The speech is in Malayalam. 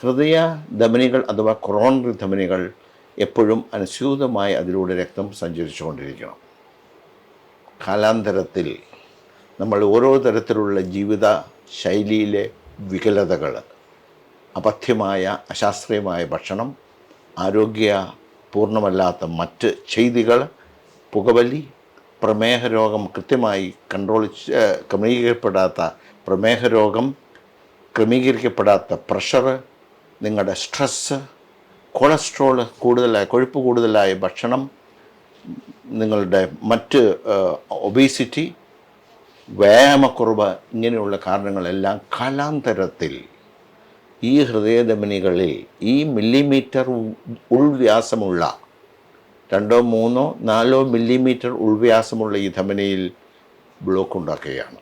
ഹൃദയ ധമനികൾ അഥവാ കൊറോണറി ധമനികൾ എപ്പോഴും അനുസ്യൂതമായി അതിലൂടെ രക്തം സഞ്ചരിച്ചു കൊണ്ടിരിക്കണം കാലാന്തരത്തിൽ നമ്മൾ ഓരോ തരത്തിലുള്ള ജീവിത ശൈലിയിലെ വികലതകൾ അപഥ്യമായ അശാസ്ത്രീയമായ ഭക്ഷണം ആരോഗ്യ പൂർണമല്ലാത്ത മറ്റ് ചെയ്തികൾ പുകവലി പ്രമേഹ രോഗം കൃത്യമായി കൺട്രോൾ ക്രമീകരിക്കപ്പെടാത്ത പ്രമേഹ രോഗം ക്രമീകരിക്കപ്പെടാത്ത പ്രഷർ നിങ്ങളുടെ സ്ട്രെസ്സ് കൊളസ്ട്രോൾ കൂടുതലായ കൊഴുപ്പ് കൂടുതലായ ഭക്ഷണം നിങ്ങളുടെ മറ്റ് ഒബീസിറ്റി വ്യായാമക്കുറവ് ഇങ്ങനെയുള്ള കാരണങ്ങളെല്ലാം കാലാന്തരത്തിൽ ഈ ഹൃദയധമനികളിൽ ഈ മില്ലിമീറ്റർ ഉൾവ്യാസമുള്ള രണ്ടോ മൂന്നോ നാലോ മില്ലിമീറ്റർ ഉൾവ്യാസമുള്ള ഈ ധമനിയിൽ ബ്ലോക്ക് ഉണ്ടാക്കുകയാണ്.